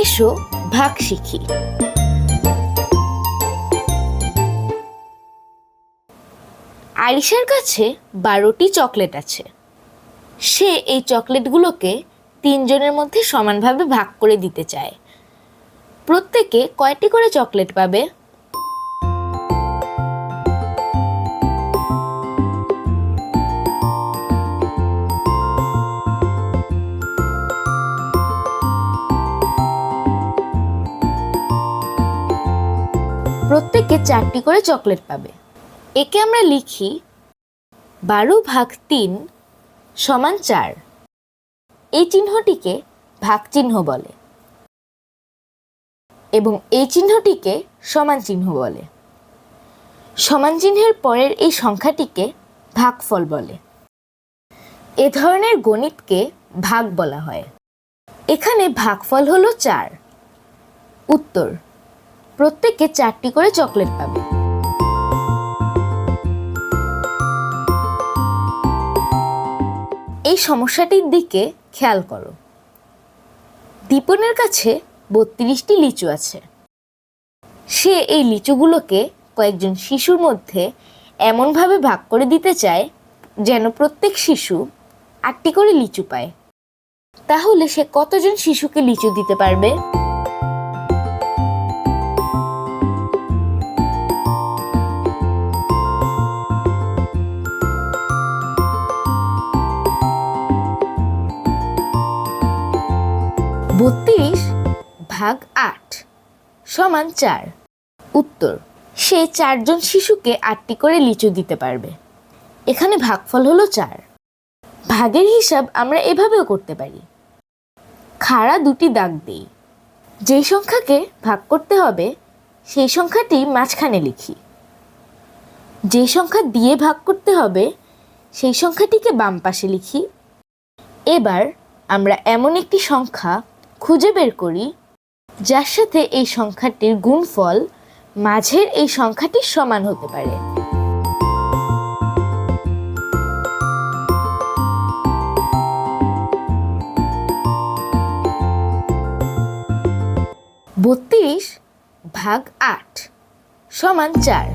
এসো, ভাগ শিখি। আরিশার কাছে বারোটি চকলেট আছে। সে এই চকলেটগুলোকে তিনজনের মধ্যে সমানভাবে ভাগ করে দিতে চায়। প্রত্যেকে কয়টি করে চকলেট পাবে? প্রত্যেকে চারটি করে চকলেট পাবে। একে আমরা লিখি বারো ভাগ তিন সমান চার। এই চিহ্নটিকে ভাগ চিহ্ন বলে এবং এই চিহ্নটিকে সমান চিহ্ন বলে। সমান চিহ্নের পরের এই সংখ্যাটিকে ভাগফল বলে। এ ধরনের গণিতকে ভাগ বলা হয়। এখানে ভাগফল হলো চার। উত্তর প্রত্যেকে চারটি করে চকলেট পাবে। এই সমস্যাটির দিকে খেয়াল করো। দীপনের কাছে বত্রিশটি লিচু আছে। সে এই লিচুগুলোকে কয়েকজন শিশুর মধ্যে এমনভাবে ভাগ করে দিতে চায় যেন প্রত্যেক শিশু আটটি করে লিচু পায়। তাহলে সে কতজন শিশুকে লিচু দিতে পারবে? বত্রিশ ভাগ আট সমান চার। উত্তর, সে চারজন শিশুকে আটটি করে লিচু দিতে পারবে। এখানে ভাগফল হলো চার। ভাগের হিসাব আমরা এভাবেও করতে পারি। খাড়া দুটি দাগ দিই। যেই সংখ্যাকে ভাগ করতে হবে, সেই সংখ্যাটি মাঝখানে লিখি। যেই সংখ্যা দিয়ে ভাগ করতে হবে, সেই সংখ্যাটিকে বাম পাশে লিখি। এবার আমরা এমন একটি সংখ্যা খুঁজে বের করি, যার সাথে এই সংখ্যাটির গুণফল মাঝের এই সংখ্যাটির সমান হতে পারে। বত্রিশ ভাগ আট সমান চার।